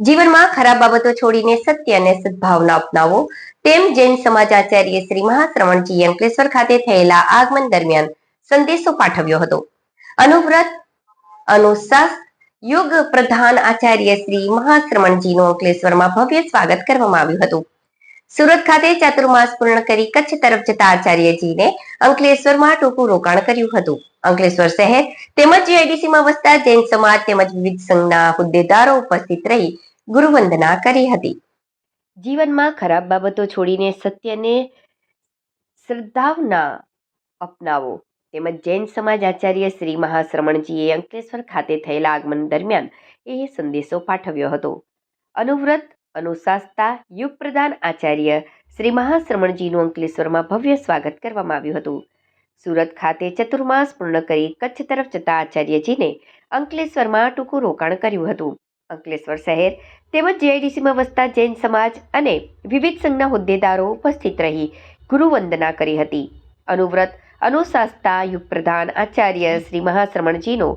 જીવનમાં ખરાબ બાબતો છોડીને સત્ય અને સદભાવના અપનાવો. તેમ જૈન સમાજ આચાર્ય શ્રી મહાશ્રવણજી અંકલેશ્વર ખાતે થયેલા આગમન દરમિયાન સંદેશો પાઠવ્યો હતો. અનુવ્રત અનુશાસ યોગ પ્રધાન આચાર્ય શ્રી મહાશ્રવણજીનું અંકલેશ્વરમાં ભવ્ય સ્વાગત કરવામાં આવ્યું હતું. સુરત ખાતે ચાતુર્માસ પૂર્ણ કરી કચ્છ તરફ જતા આચાર્યજીને અંકલેશ્વરમાં ટૂંકું રોકાણ કર્યું હતું. અંકલેશ્વર શહેર તેમજ જીઆઈડીસીમાં વસતા જૈન સમાજ તેમજ વિવિધ સંઘના હોદ્દેદારો ઉપસ્થિત રહી ગુરુવંદના કરી હતી. જીવનમાં ખરાબ બાબતો છોડીને સત્યને શ્રદ્ધાવના અપનાવો તેમજ જૈન સમાજ આચાર્ય શ્રી મહાશ્રમણજીએ અંકલેશ્વર ખાતે થયેલા આગમન દરમિયાન એ સંદેશો પાઠવ્યો હતો. અનુવ્રત અનુશાસતા યુગ પ્રધાન આચાર્ય શ્રી મહાશ્રમણજીનું અંકલેશ્વરમાં ભવ્ય સ્વાગત કરવામાં આવ્યું હતું. સુરત ખાતે ચતુર્માસ પૂર્ણ કરી કચ્છ તરફ જતા આચાર્યજીને અંકલેશ્વરમાં ટૂંકું રોકાણ કર્યું હતું. અંકલેશ્વર શહેર તેમજ જીઆઈડીસીમાં વસતા જૈન સમાજ અને વિવિધ સંઘના હોદ્દેદારો ઉપસ્થિત રહી ગુરુવંદના કરી હતી. અનુવ્રત અનુશાસતા યુગ પ્રધાન આચાર્ય શ્રી મહાશ્રમણજીનો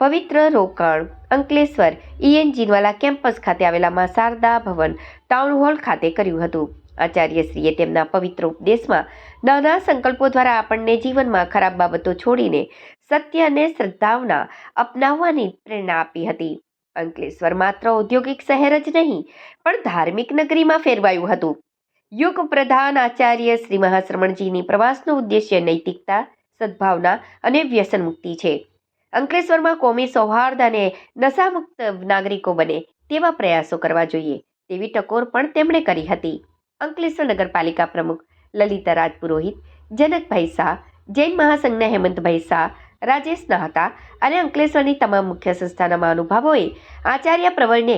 પવિત્ર રોકાણ અંકલેશ્વર ઈએન જીનવાલા કેમ્પસ ખાતે આવેલા મા શારદા ભવન ટાઉન હોલ ખાતે કર્યું હતું. આચાર્યશ્રીએ તેમના પવિત્ર ઉપદેશમાં નાના સંકલ્પો દ્વારા આપણને જીવનમાં ખરાબ બાબતો છોડીને સત્ય અને શ્રદ્ધાવના અપનાવવાની પ્રેરણા આપી હતી. અંકલેશ્વર માત્ર ઔદ્યોગિક શહેર જ નહીં, પણ ધાર્મિક નગરીમાં ફેરવાયું હતું. યુગ પ્રધાન આચાર્ય શ્રી મહાશ્રમણજીની પ્રવાસનો ઉદ્દેશ્ય નૈતિકતા, સદભાવના અને વ્યસન મુક્તિ છે. અંકલેશ્વરમાં કોમી સૌહાર્દ અને નશામુક્ત નાગરિકો બને તેવા પ્રયાસો કરવા જોઈએ, તેવી ટકોર પણ તેમણે કરી હતી. અંકલેશ્વર નગરપાલિકા પ્રમુખ લલિતા રાજપુરોહિત, જનકભાઈ શાહ, જૈન મહાસંઘના હેમંતભાઈ શાહ રાજેશ નાહતા અને અંકલેશ્વરની તમામ મુખ્ય સંસ્થાના મહાનુભાવોએ આચાર્ય પ્રવરને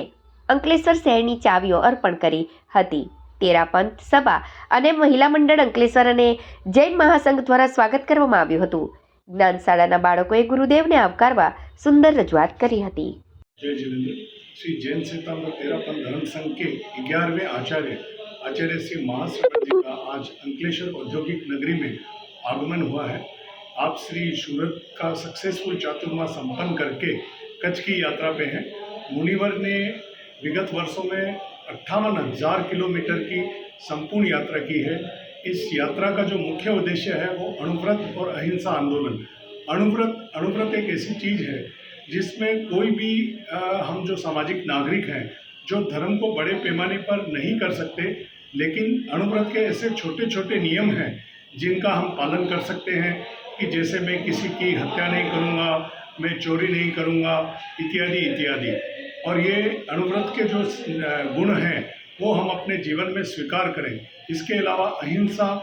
અંકલેશ્વર શહેરની ચાવીઓ અર્પણ કરી હતી તેરાપંથ સભા અને મહિલા મંડળ અંકલેશ્વર અને જૈન મહાસંઘ દ્વારા સ્વાગત કરવામાં આવ્યું હતું જ્ઞાનશાળાના બાળકોએ ગુરુદેવને આવકારવા સુંદર રજૂઆત કરી હતી जय जिलेंद्र श्री जैन सीतामढ़ तेरापन धर्म संघ के ग्यारहवें आचार्य आचार्य श्री महाश्रवण जी का आज अंकलेश्वर औद्योगिक नगरी में आगमन हुआ है आप श्री सूरत का सक्सेसफुल चातुर्मा संपन्न करके कच्छ की यात्रा पे हैं। मुनिवर ने विगत वर्षों में अट्ठावन हज़ार किलोमीटर की संपूर्ण यात्रा की है। इस यात्रा का जो मुख्य उद्देश्य है वो अणुव्रत और अहिंसा आंदोलन। अणुव्रत अणुव्रत एक ऐसी चीज़ है जिसमें कोई भी अ, हम जो सामाजिक नागरिक हैं जो धर्म को बड़े पैमाने पर नहीं कर सकते लेकिन अणुव्रत के ऐसे छोटे छोटे नियम हैं जिनका हम पालन कर सकते हैं कि जैसे मैं किसी की हत्या नहीं करूँगा, मैं चोरी नहीं करूँगा, इत्यादि इत्यादि। और ये अणुव्रत के जो गुण हैं, वो हम अपने जीवन में स्वीकार करें। इसके अलावा अहिंसा,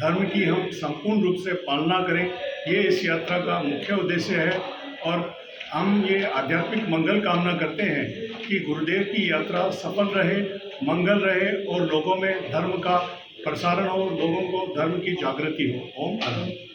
धर्म की हम संपूर्ण रूप से पालना करें, ये इस यात्रा का मुख्य उद्देश्य है। और हम ये आध्यात्मिक मंगल कामना करते हैं कि गुरुदेव की यात्रा सफल रहे, मंगल रहे और लोगों में धर्म का प्रसारण हो लोगों को धर्म की जागृति हो ओम आनंद